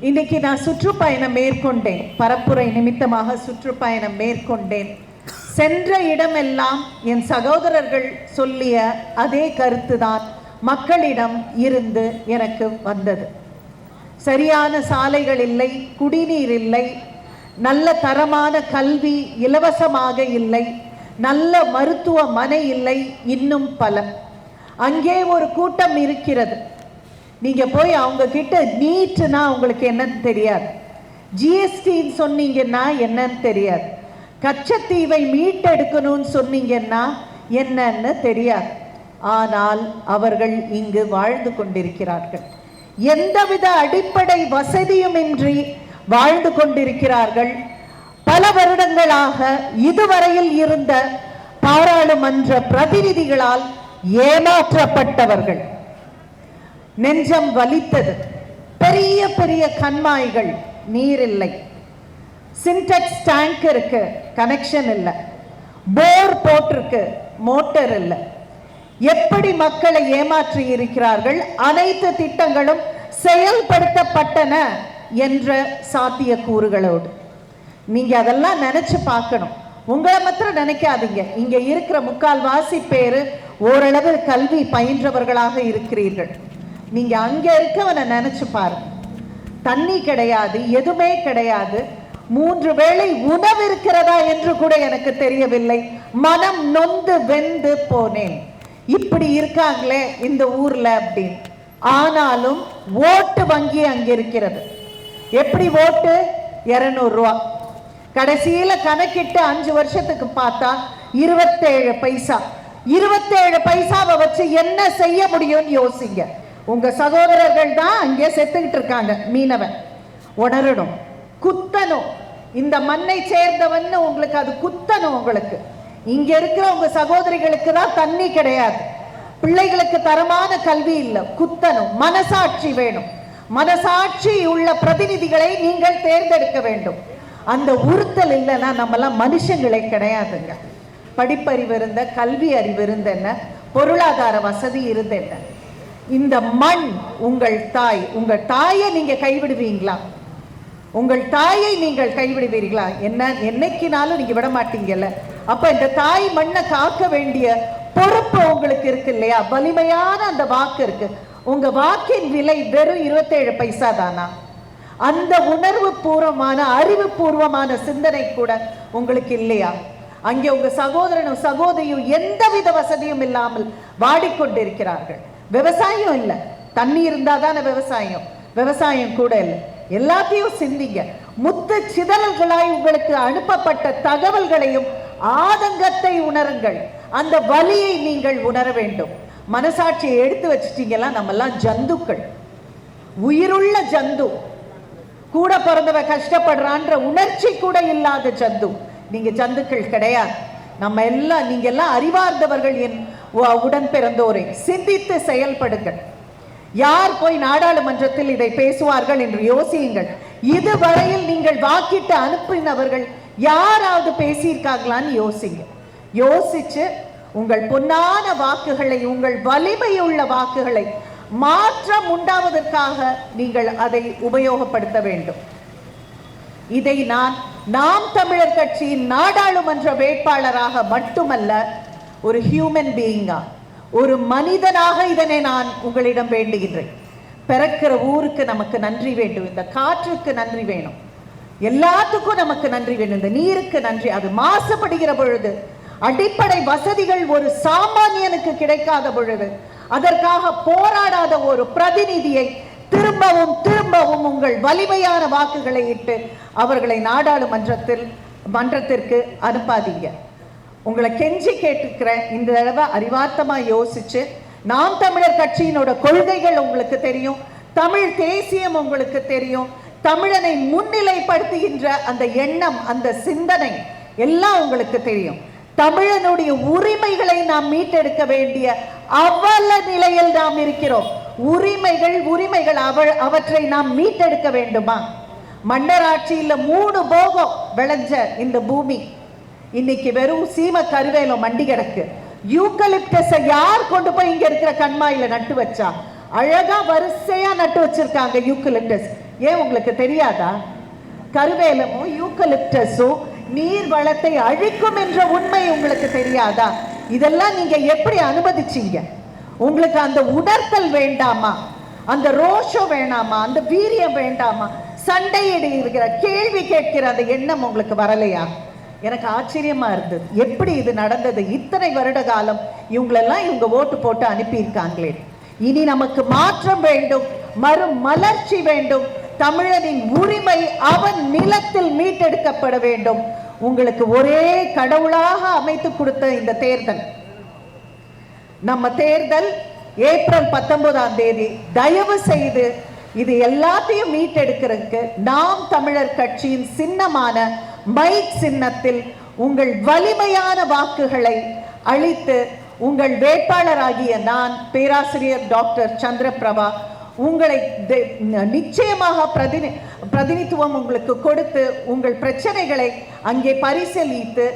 இன்னைக்கு நான் சுற்றுப்பயணம் மேற்கொண்டேன். பரப்புரை நிமித்தமாக சுற்றுப்பயணம் மேற்கொண்டேன். சென்ற இடமெல்லாம் என் சகோதரர்கள் சொல்லிய அதே கருத்துதான் மக்களிடம் இருந்து எனக்கு வந்தது. சரியான சாலைகள் இல்லை குடிநீர் இல்லை நல்ல தரமான கல்வி இலவசமாக இல்லை நல்ல மருத்துவமனை இல்லை இன்னும் பல. அங்கே ஒரு கூட்டம் இருக்கிறது. நீங்க போய் அவங்க கிட்ட நீட்னா உங்களுக்கு என்னன்னு தெரியாது. ஜிஎஸ்டின்னு சொன்னீங்கன்னா என்னன்னு தெரியாது. கச்சத்தீவை மீட்டெடுக்கணும்னு சொன்னீங்கன்னா என்னன்னு தெரியாது. ஆனால் அவர்கள் இங்கு வாழ்ந்து கொண்டிருக்கிறார்கள். எந்தவித அடிப்படை வசதியுமின்றி வாழ்ந்து கொண்டிருக்கிறார்கள். பல வருடங்களாக இதுவரையில் இருந்த பாராளுமன்ற பிரதிநிதிகளால் ஏமாற்றப்பட்டவர்கள். நெஞ்சம் வலித்தது. பெரிய பெரிய கண்மாய்கள் நீர் இல்லை சின்டெக்ஸ் டேங்க் இருக்கு கனெக்ஷன் இல்லை. போர் போட்டிருக்கு மோட்டர் இல்லை. எப்படி மக்களை ஏமாற்றி இருக்கிறார்கள் அனைத்து திட்டங்களும் செயல்படுத்தப்பட்டன என்ற சாத்தியக்கூறுகளோடு. நீங்க அதெல்லாம் நினைச்சு பார்க்கணும். உங்களை மாத்திரம் நினைக்காதீங்க. இங்க இருக்கிற முக்கால்வாசி பேரு ஓரளவு கல்வி பயின்றவர்களாக இருக்கிறீர்கள். நீங்க அங்க இருக்கவனை நினைச்சு பாருங்க. தண்ணி கிடையாது எதுவுமே கிடையாது. மூன்று வேளை உணவு இருக்கிறதா என்று கூட எனக்கு தெரியவில்லை. மனம் நொந்து வெந்து போனேன். இப்படி இருக்காங்களே இந்த ஊர்ல அப்படின்னு. ஆனாலும் ஓட்டு வங்கி அங்க இருக்கிறது. எப்படி ஓட்டு? இருநூறு ரூபா. கடைசியில கணக்கிட்டு அஞ்சு வருஷத்துக்கு பார்த்தா இருபத்தேழு பைசா. இருபத்தேழு பைசாவை வச்சு என்ன செய்ய முடியும்னு யோசிங்க. உங்க சகோதரர்கள் தான் அங்கே செத்துக்கிட்டு இருக்காங்க மீனவன். உணரணும் குத்தணும். இந்த மண்ணை சேர்ந்தவன் உங்களுக்கு அது குத்தணும் உங்களுக்கு. இங்க இருக்கிற உங்க சகோதரிகளுக்கு தான் தண்ணி கிடையாது. பிள்ளைகளுக்கு தரமான கல்வி இல்லை. குத்தணும் மனசாட்சி வேணும். மனசாட்சி உள்ள பிரதிநிதிகளை நீங்கள் தேர்ந்தெடுக்க வேண்டும். அந்த உறுத்தல் இல்லைன்னா நம்மலாம் மனுஷங்களே கிடையாதுங்க. படிப்பறிவு இருந்த கல்வி அறிவு இருந்த என்ன பொருளாதார வசதி இருந்த என்ன இந்த மண் உங்கள் தாய் உங்கள் தாயை நீங்கள் கைவிடுவீங்களா? உங்கள் தாயை நீங்கள் கைவிடுவீர்களா? என்ன என்னைக்குனாலும் நீங்கள் விட மாட்டீங்கல்ல. அப்போ இந்த தாய் மண்ணை காக்க வேண்டிய பொறுப்பு உங்களுக்கு இருக்கு இல்லையா? வலிமையான அந்த வாக்கு இருக்கு. உங்க வாக்கின் விலை வெறும் இருபத்தேழு பைசா தானா? அந்த உணர்வு பூர்வமான அறிவு பூர்வமான சிந்தனை கூட உங்களுக்கு இல்லையா? அங்கே உங்க சகோதரனும் சகோதரியும் எந்தவித வசதியும் இல்லாமல் வாடிக்கொண்டிருக்கிறார்கள். விவசாயம் இல்லை. தண்ணி இருந்தால் தானே விவசாயம். விவசாயம் கூட இல்லை. எல்லாத்தையும் சிந்திங்க. முத்து சிதறல்களாய் உங்களுக்கு அனுப்பப்பட்ட தகவல்களையும் ஆதங்கத்தை உணருங்கள். அந்த வலியை நீங்கள் உணர வேண்டும். மனசாட்சியை எடுத்து வச்சிட்டீங்களா நம்மெல்லாம் ஜந்துக்கள். உயிருள்ள ஜந்து. கூட பிறந்தவ கஷ்டப்படுறான்ற உணர்ச்சி கூட இல்லாத ஜந்து. நீங்க ஜந்துக்கள் கிடையாது. நம்ம எல்லாம் நீங்க எல்லாம் அறிவார்ந்தவர்கள் என் உடன் பிறந்தோரை சிந்தித்து செயல்படுங்கள். யார் போய் நாடாளுமன்றத்தில் இதை பேசுவார்கள் என்று யோசியுங்கள். இதுவரையில் நீங்கள் வாக்கிட்டு அனுப்பினவர்கள் யாராவது பேசியிருக்காங்களான்னு யோசிங்க யோசிச்சு உங்கள் பொன்னான வாக்குகளை உங்கள் வலிமை உள்ள வாக்குகளை மாற்றம் உண்டாவதற்காக நீங்கள் அதை உபயோகப்படுத்த வேண்டும். இதை நான் நாம் தமிழர் கட்சியின் நாடாளுமன்ற வேட்பாளராக மட்டுமல்ல ஒரு ஹியூமன் பீயிங்கா ஒரு மனிதனாக இதனை நான் உங்களிடம் வேண்டுகின்றேன். பிறக்கிற ஊருக்கு நமக்கு நன்றி வேண்டும் இந்த காற்றுக்கு நன்றி வேணும். எல்லாத்துக்கும் நமக்கு நன்றி வேணும் இந்த நீருக்கு நன்றி. அது மாசுபடுகிற பொழுது அடிப்படை வசதிகள் ஒரு சாமானியனுக்கு கிடைக்காத பொழுது அதற்காக போராடாத ஒரு பிரதிநிதியை திரும்பவும் திரும்பவும் உங்கள் வலிமையான வாக்குகளை இட்டு அவர்களை நாடாளுமன்றத்தில் மன்றத்திற்கு அனுப்பாதீங்க. உங்களை கெஞ்சி கேட்டுக்கிறேன் இந்த தடவை அறிவார்த்தமா யோசிச்சு நாம் தமிழர் கட்சியினோட கொள்கைகள் உங்களுக்கு தெரியும் தமிழ் தேசியம் உங்களுக்கு தெரியும் தமிழனை முன்னிலைப்படுத்துகின்ற அந்த எண்ணம் அந்த சிந்தனை எல்லாம் உங்களுக்கு தெரியும். தமிழனுடைய உரிமைகளை நாம் மீட்டெடுக்க வேண்டிய அவல நிலையில் நாம் இருக்கிறோம். உரிமைகள் உரிமைகள் அவ அவற்றை நாம் மீட்டெடுக்க வேண்டுமா? மன்னராட்சியில மூணு போகம் விளைஞ்ச இந்த பூமி. இன்னைக்கு வெறும் சீம கருவேலம் மண்டி கிடக்கு. யூக்கலிப்டஸை யார் கொண்டு போய் இங்க இருக்கிற கண்மாயில நட்டு வச்சா? அழகா வரிசையா நட்டு வச்சிருக்காங்க யூக்கலிப்டஸ் ஏன் உங்களுக்கு தெரியாதா? கருவேலமும் யூக்கலிப்டஸும் நீர் வளத்தை அழிக்கும் என்ற உண்மை உங்களுக்கு தெரியாதா? இதெல்லாம் நீங்க எப்படி அனுமதிச்சீங்க? உங்களுக்கு அந்த உடற்கல் வேண்டாமா? அந்த ரோஷம் வேணாமா? அந்த வீரியம் வேண்டாமா? சண்டையிடுகிற கேள்வி கேட்கிற அந்த எண்ணம் உங்களுக்கு வரலையா? எனக்கு ஆச்சரியமா இருந்தது. எப்படி இது நடந்தது? இத்தனை வருட காலம் இவங்களெல்லாம் இவங்க ஓட்டு போட்டு அனுப்பியிருக்காங்களே. இனி நமக்கு மாற்றம் வேண்டும் மறு மலர்ச்சி வேண்டும். தமிழனின் உரிமை அவன் நிலத்தில் மீட்டெடுக்கப்பட வேண்டும். உங்களுக்கு ஒரே கடவுளாக அமைத்து கொடுத்த இந்த தேர்தல். நம்ம தேர்தல் ஏப்ரல் பத்தொன்பதாம் தேதி தயவு செய்து இது எல்லாத்தையும் மீட்டெடுக்கிறதுக்கு நாம் தமிழர் கட்சியின் சின்னமான மைக் சின்னத்தில் உங்கள் வலிமையான வாக்குகளை அளித்து உங்கள் வேட்பாளராகிய நான் பேராசிரியர் டாக்டர் சந்திரபிரபா உங்களை நிச்சயமாக பிரதினி பிரதிநிதித்துவம் உங்களுக்கு கொடுத்து உங்கள் பிரச்சனைகளை அங்கே பரிசீலித்து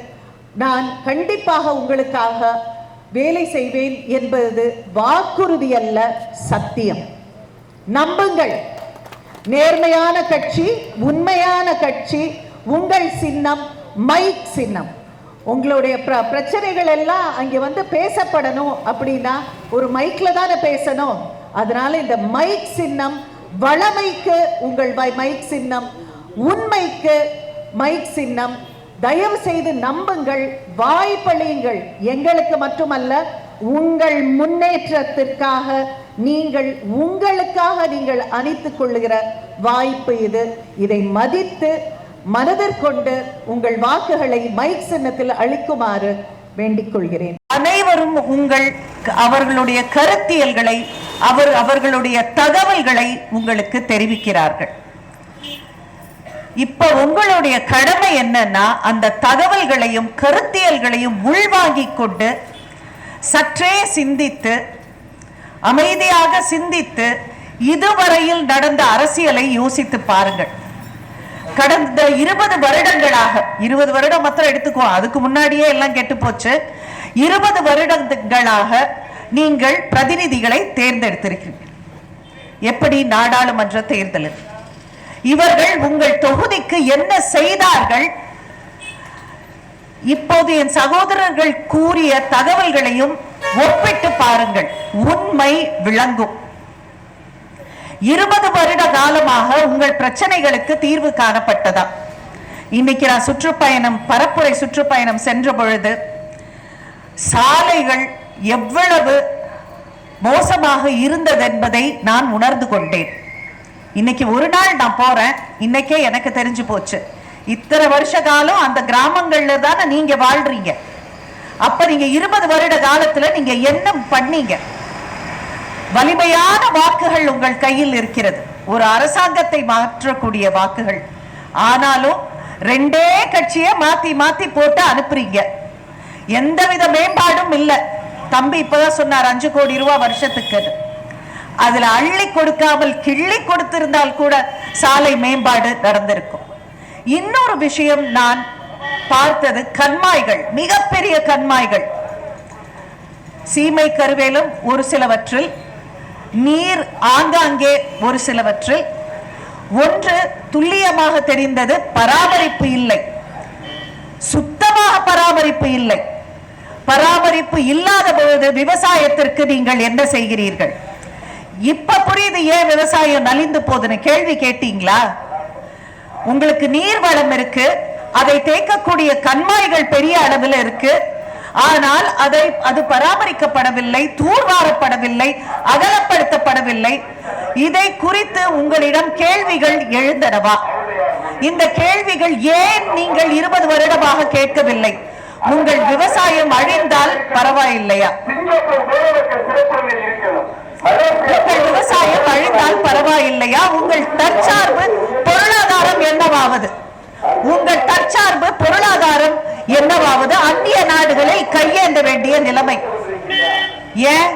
நான் கண்டிப்பாக உங்களுக்காக வேலை செய்வேன் என்பது வாக்குறுதி அல்ல சத்தியம். நம்புங்கள். நேர்மையான கட்சி உண்மையான கட்சி உங்கள் சின்னம் மைக் சின்னம். உங்களுடைய பிர- பிரச்சனைகள் எல்லாம் அங்கே வந்து பேசப்படணும் அப்படின்னா ஒரு மைக்கில் தானே பேசணும். அதனால இந்த மைக் சின்னம் வளமைக்கு உங்கள் மைக் சின்னம் உண்மைக்கு மைக் சின்னம் தயவு செய்து நம்புங்கள் வாய்ப்பளியுங்கள் எங்களுக்கு மட்டுமல்ல உங்கள் முன்னேற்றத்திற்காக நீங்கள் உங்களுக்காக நீங்கள் அணித்துக் கொள்ளுகிற வாய்ப்பு இது. இதை மதித்து மனதிற்கொண்டு உங்கள் வாக்குகளை மைக் சின்னத்தில் அளிக்குமாறு வேண்டிக் கொள்கிறேன். அனைவரும் உங்கள் அவர்களுடைய கருத்தியல்களை அவர் அவர்களுடைய தகவல்களை உங்களுக்கு தெரிவிக்கிறார்கள். இப்ப உங்களுடைய கடமை என்னன்னா அந்த தகவல்களையும் கருத்தியல்களையும் உள்வாங்கி கொண்டு சற்றே சிந்தித்து அமைதியாக சிந்தித்து இதுவரையில் நடந்த அரசியலை யோசித்து பாருங்கள். கடந்த இருபது வருடங்களாக இருபது வருடம் மாத்திரம் எடுத்துக்கோ அதுக்கு முன்னாடியே எல்லாம் கெட்டு போச்சு. இருபது வருடங்களாக நீங்கள் பிரதிநிதிகளை தேர்ந்தெடுத்திருக்கிறீர்கள். எப்படி நாடாளுமன்ற தேர்தலில்? இவர்கள் உங்கள் தொகுதிக்கு என்ன செய்தார்கள்? இப்போது என் சகோதரர்கள் கூறிய தகவல்களையும் ஒப்பிட்டு பாருங்கள். உண்மை விளங்கும். இருபது வருட காலமாக உங்கள் பிரச்சனைகளுக்கு தீர்வு காணப்பட்டதா? இன்னைக்கு நான் சுற்றுப்பயணம் பரப்புரை சுற்றுப்பயணம் சென்ற பொழுது சாலைகள் எவ்வளவு மோசமாக இருந்தது என்பதை நான் உணர்ந்து கொண்டேன். இன்னைக்கு ஒரு நாள் நான் போறேன். இன்னைக்கே எனக்கு தெரிஞ்சு போச்சு. இத்தனை வருஷ காலம் அந்த கிராமங்கள்ல தானே நீங்க வாழ்றீங்க. அப்ப நீங்க இருபது வருட காலத்துல நீங்க என்ன பண்ணீங்க? வலிமையான வாக்குகள் உங்கள் கையில் இருக்கிறது. ஒரு அரசாங்கத்தை மாற்றக்கூடிய வாக்குகள். ஆனாலும் ரெண்டே கட்சியை மாத்தி மாத்தி போட்டு அனுப்புறீங்க. எந்தவித மேம்பாடும் இல்லை. தம்பி இப்பதான் சொன்னார் அஞ்சு கோடி ரூபாய் வருஷத்துக்கு அதுல அள்ளி கொடுக்காமல் கிள்ளி கொடுத்திருந்தால் கூட சாலை மேம்பாடு நடந்திருக்கும். இன்னொரு விஷயம் நான் பார்த்தது கண்மாய்கள் மிகப்பெரிய கண்மாய்கள். சீமை கருவேலும் ஒரு சிலவற்றில் நீர் ஆங்காங்கே ஒரு சிலவற்றில். ஒன்று துல்லியமாக தெரிந்தது பராமரிப்பு இல்லை. சுத்தமாக பராமரிப்பு இல்லை. பராமரிப்பு இல்லாத பொழுது விவசாயத்திற்கு நீங்கள் என்ன செய்கிறீர்கள்? இப்ப புரியுது ஏன் விவசாயம் நலிந்து போகுதுன்னு கேள்வி கேட்டீங்களா? உங்களுக்கு நீர் வளம் இருக்கு அதை தேக்கக்கூடிய கண்மாய்கள் பெரிய அளவில் இருக்கு ஆனால் அதை அது பராமரிக்கப்படவில்லை தூர்வாரப்படவில்லை அகலப்படுத்தப்படவில்லை. இதை குறித்து உங்களிடம் கேள்விகள் எழுந்தனவா? இந்த கேள்விகள் ஏன் நீங்கள் இருபது வருடமாக கேட்கவில்லை? உங்கள் விவசாயம் அழிந்தால் பரவாயில்லையா? உங்கள் விவசாயம் அழிந்தால் பரவாயில்லையா? உங்கள் தற்சார்பு பொருளாதாரம் என்னவாவது? உங்கள் தற்சார்பு பொருளாதாரம் என்னவாவது? அந்நிய நாடுகளை கையேந்த வேண்டிய நிலைமை. ஏன்?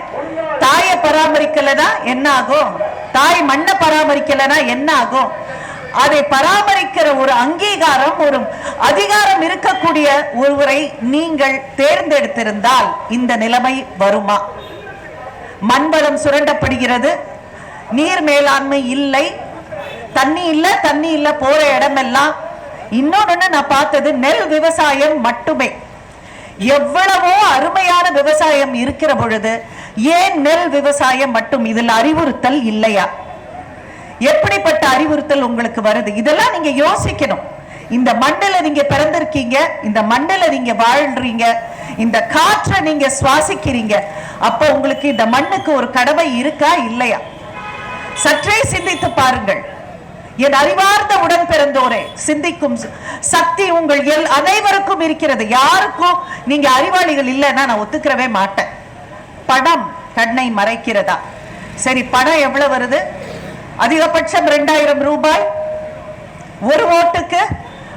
தாயை பராமரிக்கலனா என்ன ஆகும் தாய் மண்ணை பராமரிக்கலனா என்ன ஆகும் அதை பராமரிக்கிற ஒரு அங்கீகாரம் ஒரு அதிகாரம் இருக்கக்கூடிய ஒருவரை நீங்கள் தேர்ந்தெடுத்திருந்தால் இந்த நிலைமை வருமா? மண்வளம் சுரண்டப்படுகிறது. நீர் மேலாண்மை இல்லை. தண்ணி இல்லை தண்ணி இல்லை போற இடமெல்லாம். இன்னொன்னு நான் பார்த்தது நெல் விவசாயம் மட்டுமே. எவ்வளவோ அருமையான விவசாயம் இருக்கிற பொழுது ஏன் நெல் விவசாயம் மட்டும் இதில் அறிவுறுத்தல் இல்லையா? எப்படிப்பட்ட அறிவுறுத்தல் உங்களுக்கு வருது? இதெல்லாம் நீங்க யோசிக்கணும். இந்த மண்ணில் நீங்க பிறந்திருக்கீங்க இந்த மண்ணில நீங்க வாழ்றீங்க இந்த காற்றை நீங்க சுவாசிக்கிறீங்க அப்ப உங்களுக்கு இந்த மண்ணுக்கு ஒரு கடமை இருக்கா இல்லையா? சற்றே சிந்தித்து பாருங்கள். என் அறிவார்ந்த உடன் பிறந்தோரே சிந்திக்கும் சக்தி உங்கள் எல் அனைவருக்கும் இருக்கிறது. யாருக்கும் நீங்க அறிவாளிகள் இல்லைன்னா நான் ஒத்துக்கிறவே மாட்டேன். பணம் கண்ணை மறைக்கிறதா? சரி பணம் எவ்வளவு வருது? அதிகபட்சம் ரெண்டாயிரம் ரூபாய். ஒரு ஓட்டுக்கு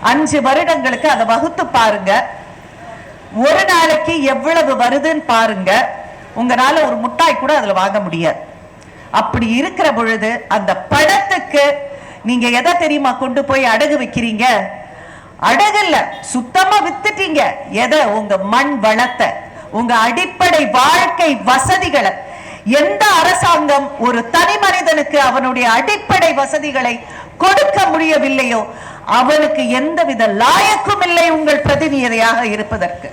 அஞ்சு வருடங்களுக்கு அதை வகுத்து பாருங்க. ஒரு நாளைக்கு எவ்வளவு வருதுன்னு பாருங்க. உங்களால ஒரு முட்டாய் கூட அதுல வாங்க முடியாது. அப்படி இருக்கிற பொழுது அந்த பணத்துக்கு நீங்க எதை தெரியுமா கொண்டு போய் அடகு வைக்கிறீங்க? அடகுல்ல சுத்தமா வித்துட்டீங்க. எதை? உங்க மண் வளத்தை உங்க அடிப்படை வாழ்க்கை வசதிகளை. எந்த அரசாங்கம் ஒரு தனி மனிதனுக்கு அவனுடைய அடிப்படை வசதிகளை கொடுக்க முடியவில்லையோ அவனுக்கு எந்தவித லாயக்கும் இல்லை உங்கள் பிரதிநிதியாக இருப்பதற்கு.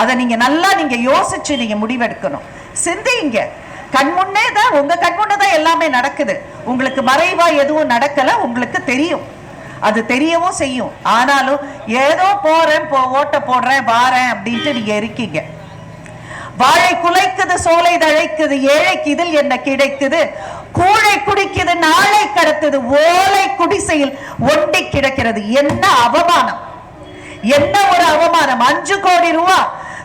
அதை நீங்க நல்லா நீங்க யோசிச்சு நீங்க முடிவெடுக்கணும். சிந்திங்க. கண்முன்னே தான் உங்க கண்முன்னே தான் எல்லாமே நடக்குது. உங்களுக்கு மறைவா எதுவும் நடக்கல உங்களுக்கு தெரியும். அது தெரியவும் செய்யும். ஆனாலும் ஏதோ போறேன் போ ஓட்ட போடுறேன் வாரேன் அப்படின்ட்டு நீங்க இருக்கீங்க. வாழை குலைக்குது சோலை தழைக்குது ஏழைக்கு இதில் என்ன கிடைக்குது? கூழை குடிக்குது நாளை கடத்தது ஓலை குடிசையில் ஒண்டி கிடக்கிறது. என்ன அவமானம்? என்ன ஒரு அவமானம்? அஞ்சு கோடி ரூபா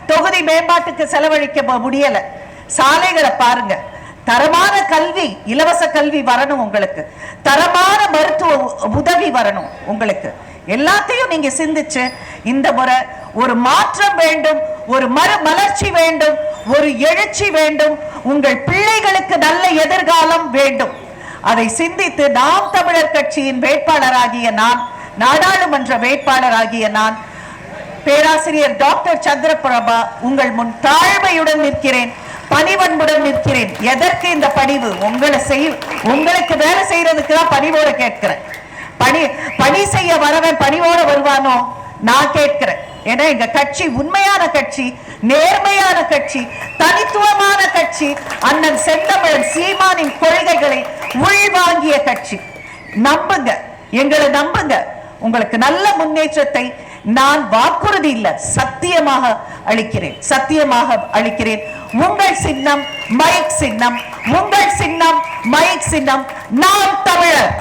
தொகுதி மேம்பாட்டுக்கு செலவழிக்க முடியல. சாலைகளை பாருங்க. தரமான கல்வி இலவச கல்வி வரணும் உங்களுக்கு. தரமான மருத்துவ உதவி வரணும் உங்களுக்கு. எல்லாத்தையும் நீங்க சிந்திச்சு இந்த முறை ஒரு மாற்றம் வேண்டும் ஒரு மறு மலர்ச்சி வேண்டும் ஒரு எழுச்சி வேண்டும் உங்கள் பிள்ளைகளுக்கு நல்ல எதிர்காலம் வேண்டும். அதை சிந்தித்து நாம் தமிழர் கட்சியின் வேட்பாளராகிய நான் நாடாளுமன்ற வேட்பாளராகிய நான் பேராசிரியர் டாக்டர் சந்திரபிரபா உங்கள் முன் தாழ்மையுடன் நிற்கிறேன் பணிவன்புடன் நிற்கிறேன். எதற்கு இந்த பணிவு? உங்களை செய் உங்களுக்கு வேலை செய்யறதுக்கு தான் பணிவோட கேட்கிறேன். பணி பணி செய்ய வரவன் பணிவோட வருவானோ? நான் கேட்கிறேன். ஏன்னா எங்க கட்சி உண்மையான கட்சி நேர்மையான கட்சி தனித்துவமான கட்சி அண்ணன் செந்தமிழன் சீமானின் கொள்கைகளை உள்வாங்கிய கட்சி. நம்புங்க எங்களை நம்புங்க. உங்களுக்கு நல்ல முன்னேற்றத்தை நான் வாக்குறுதி இல்ல சத்தியமாக அளிக்கிறேன் சத்தியமாக அளிக்கிறேன். உங்கள் சின்னம் மைக் சின்னம் உங்கள் சின்னம் மைக் சின்னம் நாம் தமிழர்.